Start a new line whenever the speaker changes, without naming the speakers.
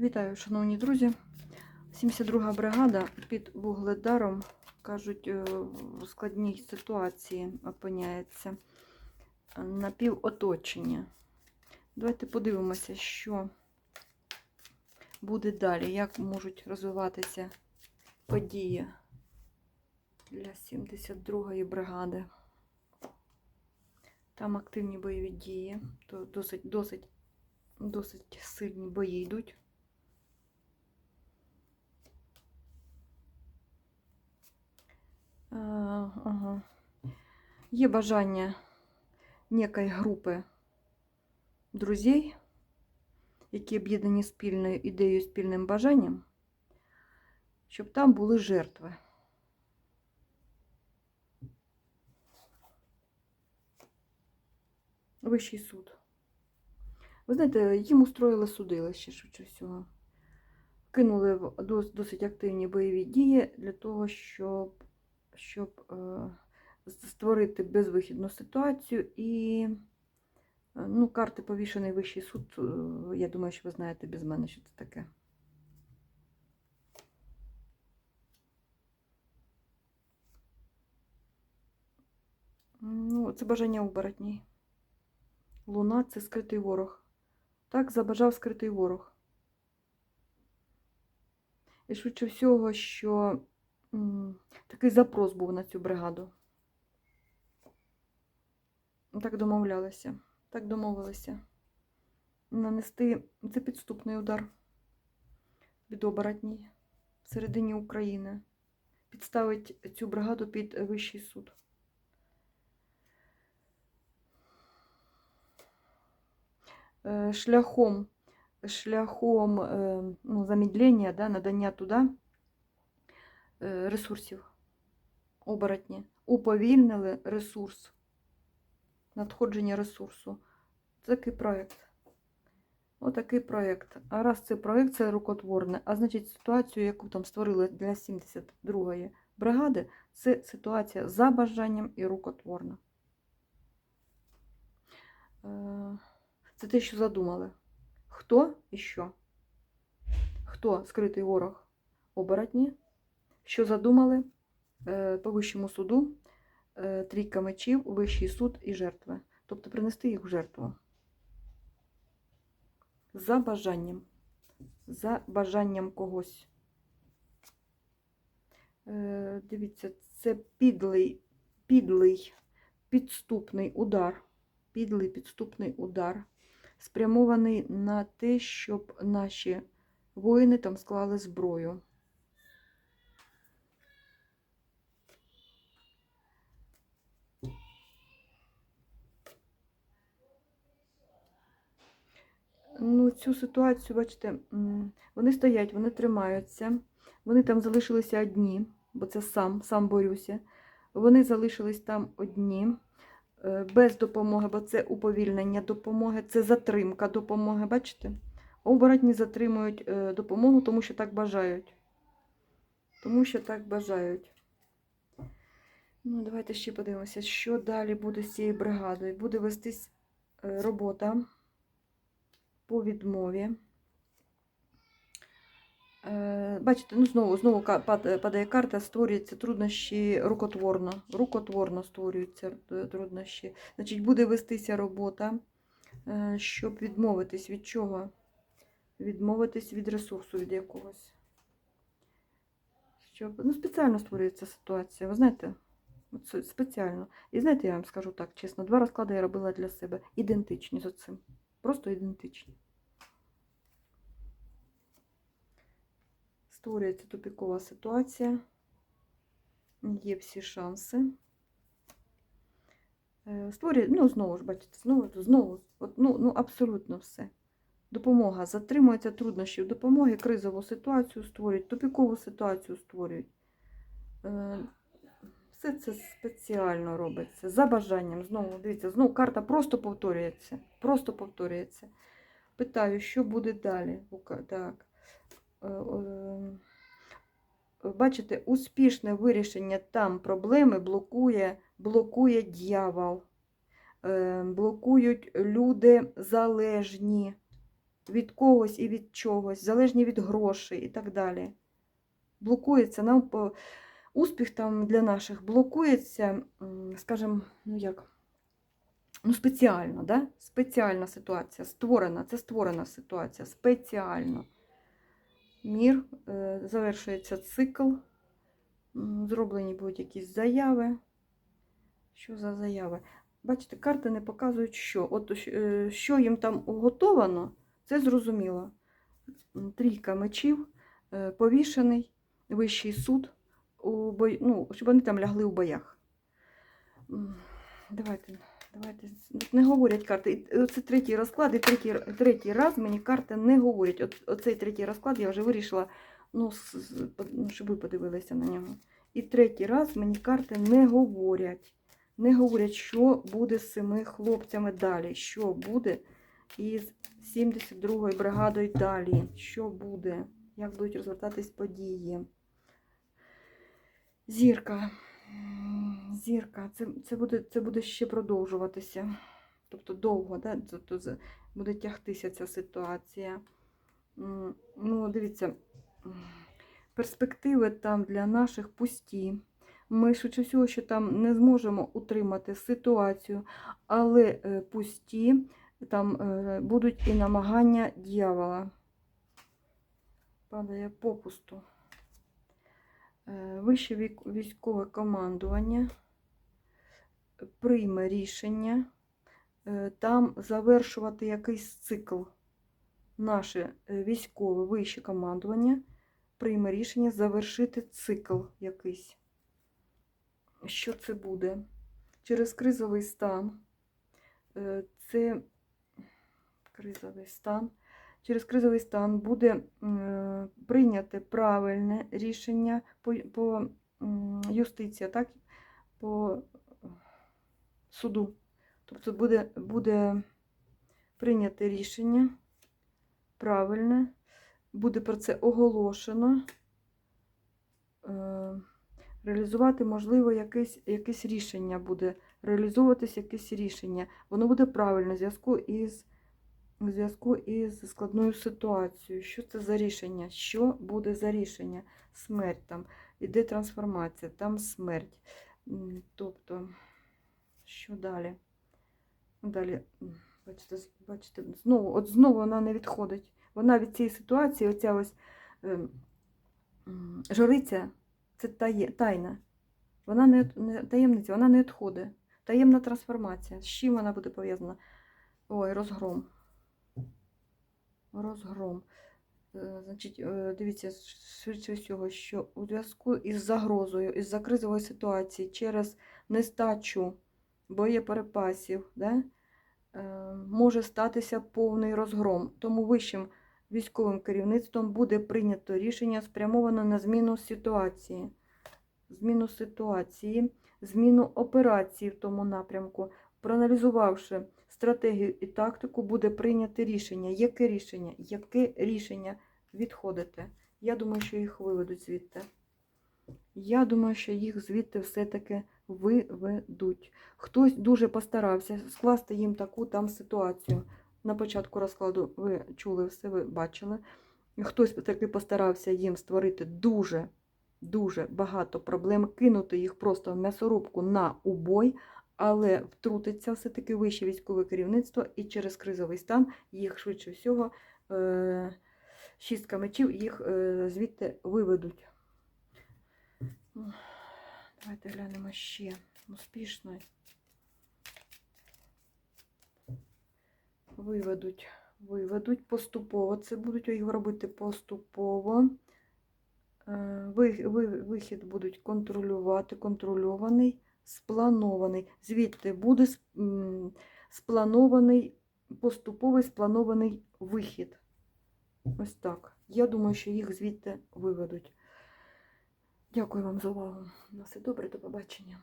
Вітаю, шановні друзі. 72-га бригада під Вугледаром, кажуть, е, в складній ситуації опиняється на півоточення. Давайте подивимося, що буде далі, як можуть розвиватися події для 72-ї бригади. Там активні бойові дії, досить, досить, досить сильні бої йдуть. Є бажання некої групи друзей, які об'єднані спільною ідеєю, спільним бажанням, щоб там були жертви. Вищий суд. Ви знаєте, їм устроїли судилище, швидше всього. Кинули досить активні бойові дії для того, щоб щоб е, створити безвихідну ситуацію і е, ну, карти повішений вищий суд. е, Я думаю, що ви знаєте без мене, що це таке. Ну, це бажання оборотній. Луна це скритий ворог. Так забажав скритий ворог. І швидше всього, що такий запрос був на цю бригаду. Так домовлялися, так домовилися. Нанести це підступний удар від оборотній всередині України. Підставить цю бригаду під вищий суд. Е, Шляхом, шляхом е, ну, замедлення, да, надання туди е, ресурсів оборотні. Уповільнили ресурс, надходження ресурсу. Такий проєкт. Отакий проєкт. А раз це проєкт, це рукотворне, а значить ситуацію, яку там створили для 72-ї бригади, це ситуація за бажанням і рукотворна. Е, Це те, що задумали. Хто і що? Хто скритий ворог? Оборотні. Що задумали? Е, По вищому суду трійка мечів, вищий суд і жертви. Тобто принести їх в жертву. За бажанням. За бажанням когось. Е, Дивіться, це підлий, підлий, підступний удар. Підлий підступний удар, спрямований на те, щоб наші воїни там склали зброю. Ну, цю ситуацію, бачите, вони стоять, вони тримаються, вони там залишилися одні, бо це сам, сам борюся. Вони залишились там одні, е, без допомоги, бо це уповільнення допомоги, це затримка допомоги, бачите? Оборотні затримують е, допомогу, тому що так бажають. Тому що так бажають. Ну, давайте ще подивимося, що далі буде з цією бригадою. Буде вестись е, робота по відмові. Е, Бачите, ну знову знову падає карта, створюються труднощі рукотворно. Рукотворно створюються е, труднощі. Значить, буде вестися робота, е, щоб відмовитись від чого? Відмовитись від ресурсу від якогось. Щоб, ну, спеціально створюється ситуація, ви знаєте? Спеціально. І знаєте, я вам скажу так чесно, два розклади я робила для себе ідентичні з цим. Просто ідентичні. Створюється тупікова ситуація. Є всі шанси. Е, Створює, ну, знову ж, бачите, знову, знову, от, ну, ну, абсолютно все. Допомога. Затримується труднощів допомоги, кризову ситуацію створюють, тупікову ситуацію створюють. Все це спеціально робиться. За бажанням. Знову, дивіться, знову карта просто повторюється. Просто повторюється. Питаю, що буде далі? Так. Е, е, Бачите, успішне вирішення там проблеми блокує, блокує дьявол. Е, Блокують люди залежні. від когось і від чогось, залежні від грошей і так далі. Блокується нам успіх там для наших блокується, скажімо, ну як, ну спеціально, да? спеціальна ситуація, створена, це створена ситуація, спеціально. Мір, е, завершується цикл, зроблені будуть якісь заяви. Що за заяви? Бачите, карти не показують, що. От е, що їм там уготовано, це зрозуміло. Трійка мечів, е, повішений, вищий суд, у бой... ну, щоб вони там лягли у боях. Давайте, давайте. Не говорять карти. Це третій розклад, і третій, третій раз мені карти не говорять. От, оцей третій розклад я вже вирішила, ну, ну, щоб ви подивилися на нього. І третій раз мені карти не говорять. Не говорять, що буде з цими хлопцями далі, що буде із 72-ї бригадою далі, що буде, як будуть розвертатись події. Зірка. Зірка, це, це, буде, це буде ще продовжуватися. Тобто довго, да? тобто буде тягтися ця ситуація. Ну, дивіться, перспективи там для наших пусті. Ми швидше всього, що там не зможемо утримати ситуацію, але е, пусті там е, будуть і намагання дьявола. Падає попусту. Е, Вище військове командування прийме рішення е, там завершувати якийсь цикл. Наше е, військове вище командування прийме рішення завершити цикл якийсь. Що це буде? Через кризовий стан. Це кризовий стан. Через кризовий стан буде е, прийняте правильне рішення по, по юстиція, так? по суду. Тобто буде, буде прийняте рішення правильне, буде про це оголошено. Е, реалізувати, можливо, якесь, якесь рішення буде, реалізовуватись якесь рішення. Воно буде правильне в зв'язку із, в зв'язку із складною ситуацією. Що це за рішення? Що буде за рішення? Смерть там. Іде трансформація, там смерть. Тобто, що далі? Далі, бачите, бачите, знову, от знову вона не відходить. Вона від цієї ситуації, оця ось ем, м, жриця, це тайна. Вона не, не таємниця, вона не відходить. Таємна трансформація. З чим вона буде пов'язана? Ой, розгром. Розгром. Е, Значить, е, дивіться, швидше всього, що у зв'язку із загрозою, із закризової ситуації через нестачу боєприпасів, да, е, може статися повний розгром. Тому вищим військовим керівництвом буде прийнято рішення спрямоване на зміну ситуації. Зміну ситуації, зміну операції в тому напрямку. Проаналізувавши стратегію і тактику, буде прийняте рішення. Яке рішення? Яке рішення відходите? Я думаю, що їх виведуть звідти. Я думаю, що їх звідти все-таки виведуть. Хтось дуже постарався скласти їм таку там ситуацію. На початку розкладу ви чули все, ви бачили. Хтось таки постарався їм створити дуже, дуже багато проблем, кинути їх просто в м'ясорубку на убой, але втрутиться все-таки вище військове керівництво і через кризовий стан їх швидше всього, е- шістка мечів, їх е- звідти виведуть. Давайте глянемо ще. Успішно. Виведуть, виведуть поступово. Це будуть їх робити поступово. Е, ви- ви- Вихід будуть контролювати, контрольований, спланований. Звідти буде спланований, поступовий спланований вихід. Ось так. Я думаю, що їх звідти виведуть. Дякую вам за увагу. На все добре, до побачення.